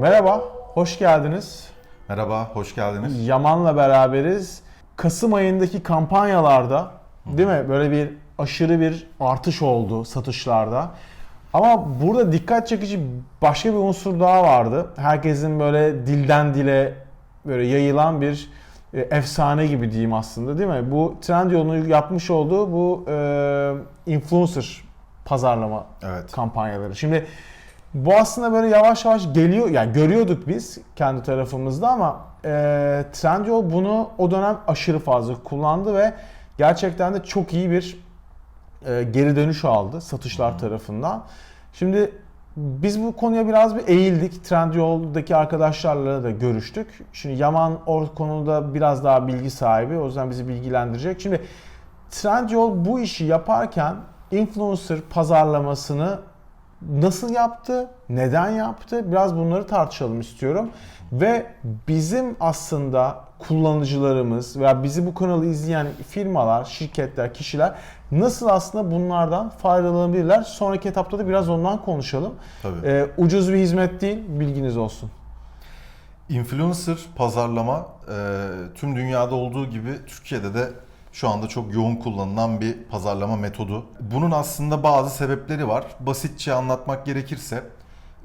Merhaba, hoş geldiniz. Merhaba, hoş geldiniz. Yaman'la beraberiz. Kasım ayındaki kampanyalarda değil mi böyle bir aşırı bir artış oldu satışlarda. Ama burada dikkat çekici başka bir unsur daha vardı. Herkesin böyle dilden dile böyle yayılan bir efsane gibi diyeyim aslında değil mi? Bu Trendyol'un yapmış olduğu bu e, influencer pazarlama Evet. kampanyaları. Şimdi bu aslında böyle yavaş yavaş geliyor. Yani görüyorduk biz kendi tarafımızda ama e, Trendyol bunu o dönem aşırı fazla kullandı ve gerçekten de çok iyi bir e, geri dönüş aldı satışlar tarafından. Şimdi biz bu konuya biraz bir eğildik. Trendyol'daki arkadaşlarla da görüştük. Şimdi Yaman o konuda biraz daha bilgi sahibi. O yüzden bizi bilgilendirecek. Şimdi Trendyol bu işi yaparken influencer pazarlamasını nasıl yaptı, neden yaptı biraz bunları tartışalım istiyorum. Ve bizim aslında kullanıcılarımız veya bizi bu kanalı izleyen firmalar, şirketler, kişiler nasıl aslında bunlardan faydalanabilirler? Sonraki etapta da biraz ondan konuşalım. Tabii. Ee, ucuz bir hizmet değil, bilginiz olsun. Influencer pazarlama e, tüm dünyada olduğu gibi Türkiye'de de şu anda çok yoğun kullanılan bir pazarlama metodu. Bunun aslında bazı sebepleri var. Basitçe anlatmak gerekirse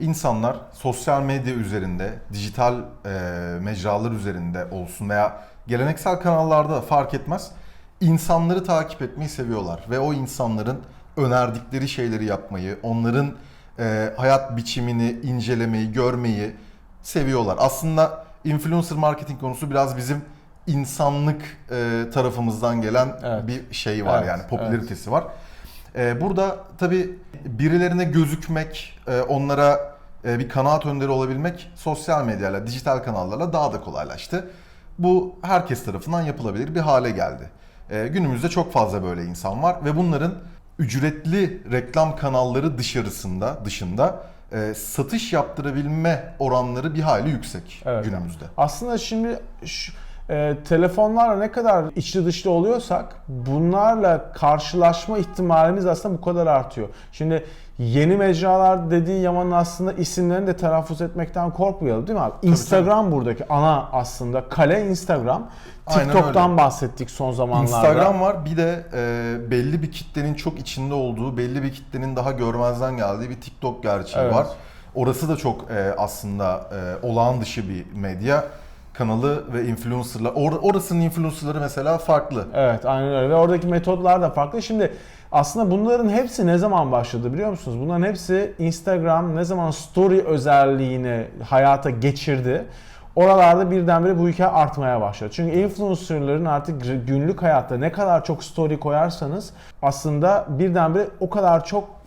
insanlar sosyal medya üzerinde, dijital e, mecralar üzerinde olsun veya geleneksel kanallarda da fark etmez insanları takip etmeyi seviyorlar ve o insanların önerdikleri şeyleri yapmayı, onların e, hayat biçimini incelemeyi, görmeyi seviyorlar. Aslında influencer marketing konusu biraz bizim insanlık e, tarafımızdan gelen Evet. bir şey var Evet, yani popülaritesi var. E, burada tabii birilerine gözükmek, e, onlara e, bir kanaat önderi olabilmek sosyal medyayla, dijital kanallarla daha da kolaylaştı. Bu herkes tarafından yapılabilir bir hale geldi. E, günümüzde çok fazla böyle insan var ve bunların ücretli reklam kanalları dışarısında, dışında e, satış yaptırabilme oranları bir hayli yüksek Evet. günümüzde. Aslında şimdi şu, e, telefonlarla ne kadar içli dışlı oluyorsak bunlarla karşılaşma ihtimalimiz aslında bu kadar artıyor. Şimdi yeni mecralar dediği Yaman'ın aslında isimlerini de telaffuz etmekten korkmayalım değil mi abi? Instagram buradaki ana aslında kale Instagram. TikTok'tan bahsettik son zamanlarda. Instagram var bir de e, belli bir kitlenin çok içinde olduğu, belli bir kitlenin daha görmezden geldiği bir TikTok gerçeği Evet. var. Orası da çok e, aslında e, olağan dışı bir medya kanalı ve influencerlar. Or, orasının influencerları mesela farklı. Evet aynen öyle ve oradaki metodlar da farklı. Şimdi aslında bunların hepsi ne zaman başladı biliyor musunuz? Bunların hepsi Instagram ne zaman story özelliğini hayata geçirdi. Oralarda birdenbire bu hikaye artmaya başladı. Çünkü influencerların artık günlük hayatta ne kadar çok story koyarsanız aslında birdenbire o kadar çok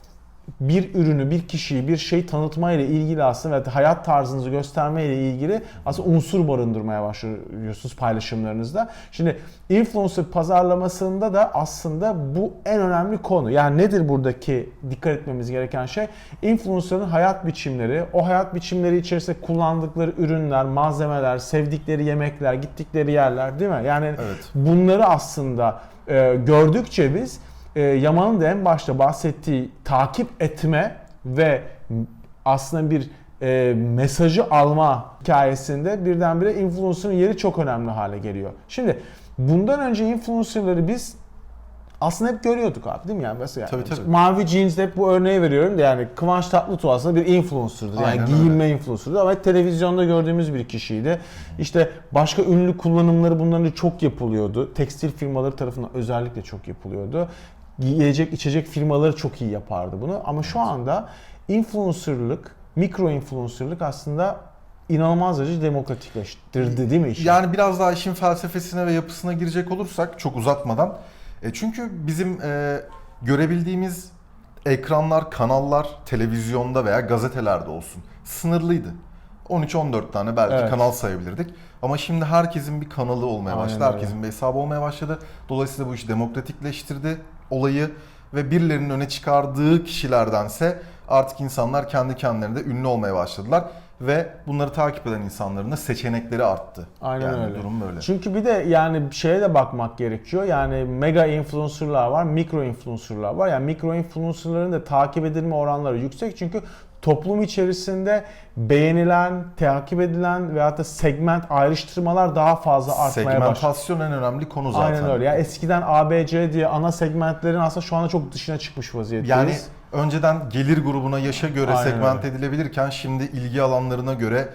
bir ürünü, bir kişiyi, bir şeyi tanıtma ile ilgili aslında ve hayat tarzınızı gösterme ile ilgili aslında unsur barındırmaya başlıyorsunuz paylaşımlarınızda. Şimdi influencer pazarlamasında da aslında bu en önemli konu. Yani nedir buradaki dikkat etmemiz gereken şey? Influencer'ın hayat biçimleri, o hayat biçimleri içerisinde kullandıkları ürünler, malzemeler, sevdikleri yemekler, gittikleri yerler değil mi? Yani Evet. bunları aslında e, gördükçe biz e, Yaman'ın da en başta bahsettiği takip etme ve aslında bir e, mesajı alma hikayesinde birdenbire influencer'ın yeri çok önemli hale geliyor. Şimdi bundan önce influencer'ları biz aslında hep görüyorduk abi değil mi yani mesela Tabii, tabii. mavi jeans'de hep bu örneği veriyorum da yani Kıvanç Tatlıtuğ aslında bir influencer'dır yani Aynen giyinme influencer'dır ama televizyonda gördüğümüz bir kişiydi. İşte başka ünlü kullanımları bunların çok yapılıyordu. Tekstil firmaları tarafından özellikle çok yapılıyordu. Yiyecek içecek firmaları çok iyi yapardı bunu ama şu anda influencer'lık, mikro influencer'lık aslında inanılmaz derece demokratikleştirdi değil mi işi? Yani biraz daha işin felsefesine ve yapısına girecek olursak çok uzatmadan. E, çünkü bizim e, görebildiğimiz ekranlar, kanallar televizyonda veya gazetelerde olsun sınırlıydı. 13-14 tane belki Evet. kanal sayabilirdik. Ama şimdi herkesin bir kanalı olmaya Aynen başladı. öyle. Herkesin bir hesabı olmaya başladı. Dolayısıyla bu işi demokratikleştirdi olayı ve birilerinin öne çıkardığı kişilerdense artık insanlar kendi kendilerine de ünlü olmaya başladılar. ve bunları takip eden insanların da seçenekleri arttı. Aynen yani öyle. durum böyle. Çünkü bir de yani şeye de bakmak gerekiyor. Yani mega influencerlar var, mikro influencerlar var. Yani mikro influencerların da takip edilme oranları yüksek. Çünkü toplum içerisinde beğenilen, takip edilen veyahut da segment ayrıştırmalar daha fazla artmaya başladı. Segmentasyon en önemli konu zaten. Aynen öyle. Yani eskiden ABC diye ana segmentlerin aslında şu anda çok dışına çıkmış vaziyetteyiz. Yani önceden gelir grubuna, yaşa göre Aynen segment edilebilirken şimdi ilgi alanlarına göre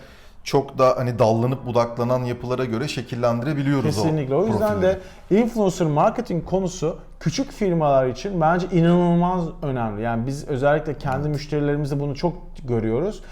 çok da hani dallanıp budaklanan yapılara göre şekillendirebiliyoruz Kesinlikle. o O yüzden profilleri. de influencer marketing konusu küçük firmalar için bence inanılmaz önemli. Yani biz özellikle kendi müşterilerimizde bunu çok görüyoruz.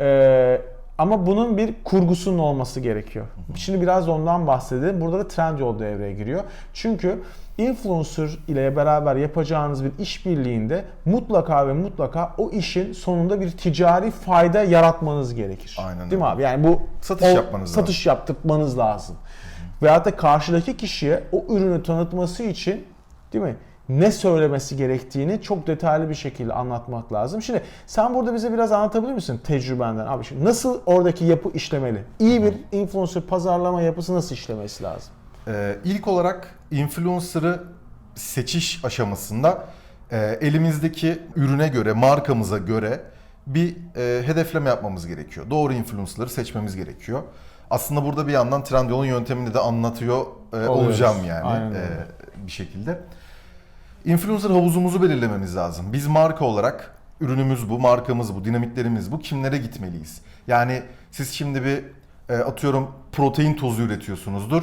Ee, ama bunun bir kurgusunun olması gerekiyor. Şimdi biraz da ondan bahsedelim. Burada da Trendyol devreye giriyor. Çünkü influencer ile beraber yapacağınız bir işbirliğinde mutlaka ve mutlaka o işin sonunda bir ticari fayda yaratmanız gerekir. Aynen Değil mi abi? Yani bu Satış yapmanız lazım. satış yaptırmanız lazım. Veyahut da karşıdaki kişiye o ürünü tanıtması için değil mi? Ne söylemesi gerektiğini çok detaylı bir şekilde anlatmak lazım. Şimdi sen burada bize biraz anlatabilir misin tecrübenden? Abi şimdi nasıl oradaki yapı işlemeli? İyi bir influencer pazarlama yapısı nasıl işlemesi lazım? Ee, ilk olarak influencer'ı seçiş aşamasında e, elimizdeki ürüne göre, markamıza göre bir e, hedefleme yapmamız gerekiyor. Doğru influencer'ları seçmemiz gerekiyor. Aslında burada bir yandan Trendyol'un yöntemini de anlatıyor e, Oluyoruz. olacağım yani e, bir şekilde. Influencer havuzumuzu belirlememiz lazım. Biz marka olarak ürünümüz bu, markamız bu, dinamiklerimiz bu. Kimlere gitmeliyiz? Yani siz şimdi bir e, atıyorum protein tozu üretiyorsunuzdur.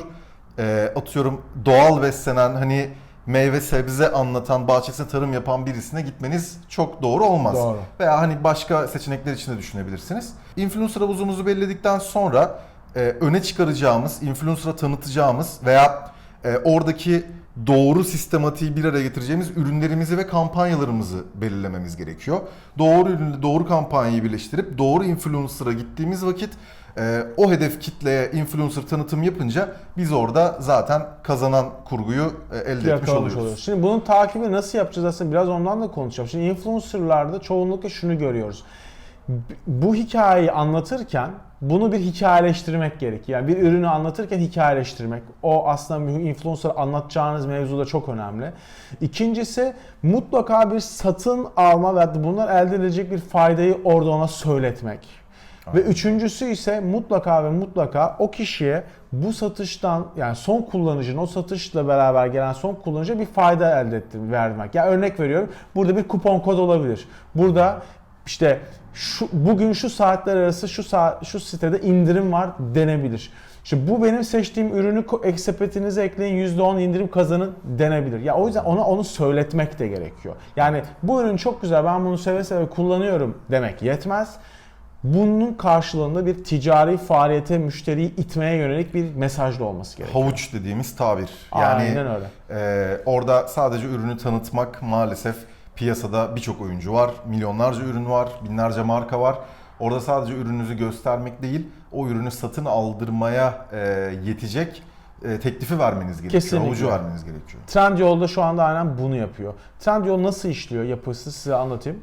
E, atıyorum doğal beslenen hani meyve sebze anlatan, bahçesinde tarım yapan birisine gitmeniz çok doğru olmaz. Doğru. Veya hani başka seçenekler için de düşünebilirsiniz. Influencer havuzumuzu belirledikten sonra e, öne çıkaracağımız, influencer'a tanıtacağımız veya e, oradaki doğru sistematiği bir araya getireceğimiz ürünlerimizi ve kampanyalarımızı belirlememiz gerekiyor. Doğru ürünü, doğru kampanyayı birleştirip doğru influencer'a gittiğimiz vakit e, o hedef kitleye influencer tanıtım yapınca biz orada zaten kazanan kurguyu e, elde etmiş yakalamış oluyoruz. oluyoruz. Şimdi bunun takibi nasıl yapacağız aslında biraz ondan da konuşacağım. Şimdi influencerlarda çoğunlukla şunu görüyoruz. Bu hikayeyi anlatırken bunu bir hikayeleştirmek gerekiyor. Yani bir ürünü anlatırken hikayeleştirmek. O aslında bir influencer anlatacağınız mevzuda çok önemli. İkincisi mutlaka bir satın alma ve bunlar elde edilecek bir faydayı orada ona söyletmek. Ve üçüncüsü ise mutlaka ve mutlaka o kişiye bu satıştan yani son kullanıcının o satışla beraber gelen son kullanıcıya bir fayda elde ettim, vermek. Yani örnek veriyorum burada bir kupon kod olabilir. Burada işte şu bugün şu saatler arası şu saat şu sitede indirim var denebilir. İşte bu benim seçtiğim ürünü sepetinize ekleyin %10 indirim kazanın denebilir. Ya o yüzden ona onu söyletmek de gerekiyor. Yani bu ürün çok güzel ben bunu seve seve kullanıyorum demek yetmez. Bunun karşılığında bir ticari faaliyete müşteriyi itmeye yönelik bir mesaj da olması gerekiyor. Havuç dediğimiz tabir. Yani Aynen öyle. e, orada sadece ürünü tanıtmak maalesef piyasada birçok oyuncu var. Milyonlarca ürün var, binlerce marka var. Orada sadece ürününüzü göstermek değil, o ürünü satın aldırmaya e, yetecek e, teklifi vermeniz gerekiyor. Kesinlikle. Havucu vermeniz gerekiyor. Trendyol'da şu anda aynen bunu yapıyor. Trendyol nasıl işliyor yapısı size anlatayım.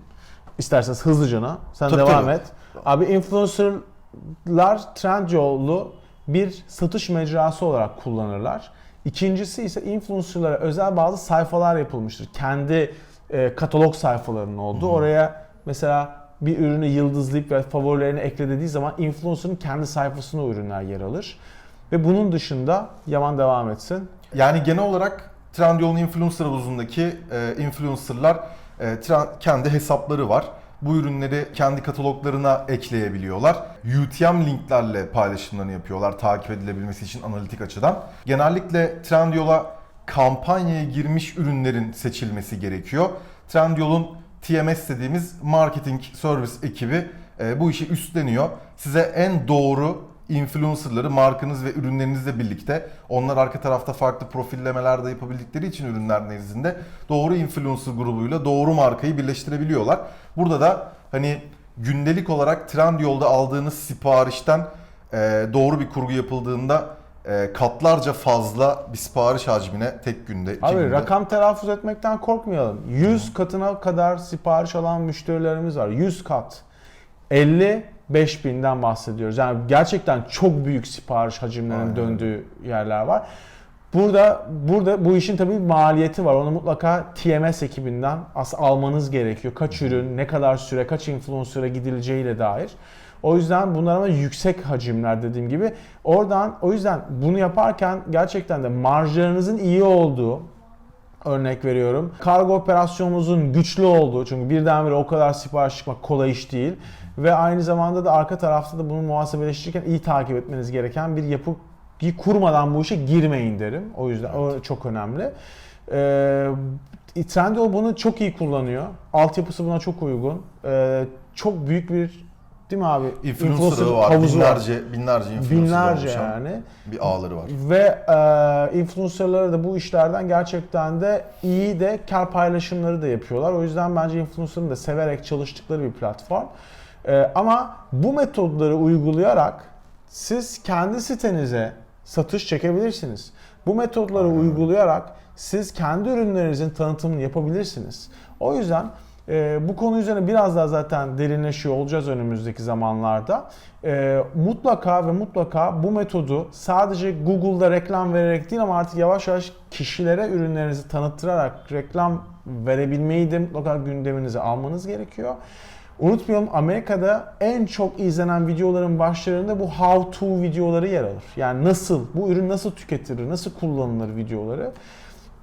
İsterseniz hızlıcana. Sen Tabii, devam tabii. et. Abi influencerlar Trendyol'u bir satış mecrası olarak kullanırlar. İkincisi ise influencerlara özel bazı sayfalar yapılmıştır. Kendi e, katalog sayfalarının olduğu. Oraya mesela bir ürünü yıldızlayıp ve favorilerine ekle dediği zaman influencer'ın kendi sayfasına o ürünler yer alır. Ve bunun dışında Yaman devam etsin. Yani genel olarak Trendyol'un influencer havuzundaki e, influencerlar e, kendi hesapları var. Bu ürünleri kendi kataloglarına ekleyebiliyorlar. UTM linklerle paylaşımlarını yapıyorlar takip edilebilmesi için analitik açıdan. Genellikle Trendyol'a kampanyaya girmiş ürünlerin seçilmesi gerekiyor. Trendyol'un TMS dediğimiz marketing service ekibi e, bu işi üstleniyor. Size en doğru influencerları markanız ve ürünlerinizle birlikte onlar arka tarafta farklı profillemeler de yapabildikleri için ürünler nezdinde doğru influencer grubuyla doğru markayı birleştirebiliyorlar. Burada da hani gündelik olarak Trendyol'da aldığınız siparişten e, doğru bir kurgu yapıldığında e, katlarca fazla bir sipariş hacmine tek günde, iki Abi günde rakam telaffuz etmekten korkmayalım. 100 katına kadar sipariş alan müşterilerimiz var. 100 kat. 50 5000'den bahsediyoruz. Yani gerçekten çok büyük sipariş hacimlerinin Aynen. döndüğü yerler var. Burada burada bu işin tabii bir maliyeti var. Onu mutlaka TMS ekibinden as almanız gerekiyor. Kaç ürün, ne kadar süre, kaç influencer'a gidileceğiyle dair. O yüzden bunlar ama yüksek hacimler dediğim gibi. Oradan o yüzden bunu yaparken gerçekten de marjlarınızın iyi olduğu, örnek veriyorum. Kargo operasyonunuzun güçlü olduğu çünkü birdenbire o kadar sipariş çıkmak kolay iş değil. Ve aynı zamanda da arka tarafta da bunu muhasebeleştirirken iyi takip etmeniz gereken bir yapı kurmadan bu işe girmeyin derim. O yüzden o çok önemli. Ee, Trendyol bunu çok iyi kullanıyor. Altyapısı buna çok uygun. Ee, çok büyük bir değil mi abi? Influencer'ı var, havuzu binlerce, binlerce influencer Binlerce oluşan yani. bir ağları var. Ve e, influencerları da bu işlerden gerçekten de iyi de kar paylaşımları da yapıyorlar. O yüzden bence influencer'ın da severek çalıştıkları bir platform. E, ama bu metodları uygulayarak siz kendi sitenize satış çekebilirsiniz. Bu metodları uygulayarak siz kendi ürünlerinizin tanıtımını yapabilirsiniz. O yüzden e, bu konu üzerine biraz daha zaten derinleşiyor olacağız önümüzdeki zamanlarda. E, mutlaka ve mutlaka bu metodu sadece Google'da reklam vererek değil ama artık yavaş yavaş kişilere ürünlerinizi tanıttırarak reklam verebilmeyi de mutlaka gündeminize almanız gerekiyor. Unutmayalım Amerika'da en çok izlenen videoların başlarında bu how to videoları yer alır. Yani nasıl, bu ürün nasıl tüketilir, nasıl kullanılır videoları.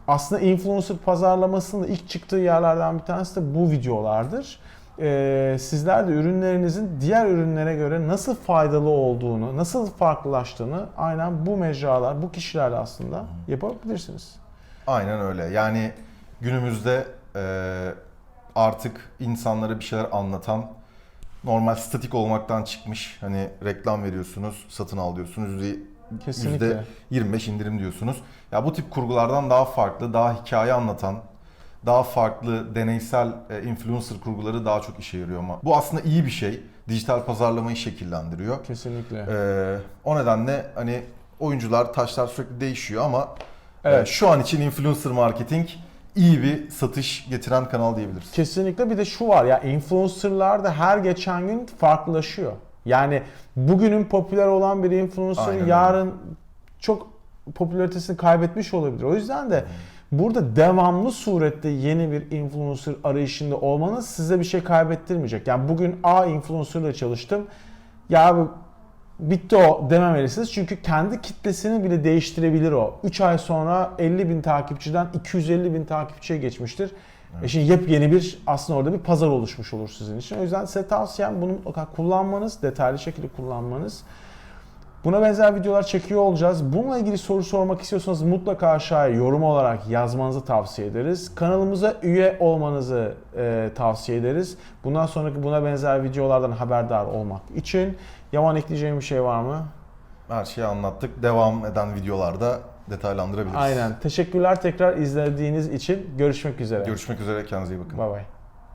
Aslında influencer pazarlamasının ilk çıktığı yerlerden bir tanesi de bu videolardır. Ee, sizler de ürünlerinizin diğer ürünlere göre nasıl faydalı olduğunu, nasıl farklılaştığını aynen bu mecralar, bu kişilerle aslında yapabilirsiniz. Aynen öyle. Yani günümüzde e, artık insanlara bir şeyler anlatan normal statik olmaktan çıkmış. Hani reklam veriyorsunuz, satın alıyorsunuz. Yüzde Kesinlikle. %25 indirim diyorsunuz. Ya bu tip kurgulardan daha farklı, daha hikaye anlatan, daha farklı deneysel e, influencer kurguları daha çok işe yarıyor ama bu aslında iyi bir şey. Dijital pazarlamayı şekillendiriyor. Kesinlikle. Ee, o nedenle hani oyuncular, taşlar sürekli değişiyor ama Evet. e, şu an için influencer marketing iyi bir satış getiren kanal diyebiliriz. Kesinlikle bir de şu var ya influencerlar da her geçen gün farklılaşıyor. Yani bugünün popüler olan bir influencer Aynen öyle. yarın çok popülaritesini kaybetmiş olabilir. O yüzden de burada devamlı surette yeni bir influencer arayışında olmanız size bir şey kaybettirmeyecek. Yani bugün A influencer ile çalıştım. Ya abi bitti o dememelisiniz. Çünkü kendi kitlesini bile değiştirebilir o. 3 ay sonra 50 bin takipçiden 250 bin takipçiye geçmiştir. E şimdi yepyeni bir aslında orada bir pazar oluşmuş olur sizin için. O yüzden size tavsiyem bunu mutlaka kullanmanız, detaylı şekilde kullanmanız. Buna benzer videolar çekiyor olacağız. Bununla ilgili soru sormak istiyorsanız mutlaka aşağıya yorum olarak yazmanızı tavsiye ederiz. Kanalımıza üye olmanızı e, tavsiye ederiz. Bundan sonraki buna benzer videolardan haberdar olmak için. Yaman ekleyeceğim bir şey var mı? Her şeyi anlattık. Devam eden videolarda detaylandırabiliriz. Aynen. Teşekkürler tekrar izlediğiniz için. Görüşmek üzere. Görüşmek üzere. Kendinize iyi bakın. Bay bay.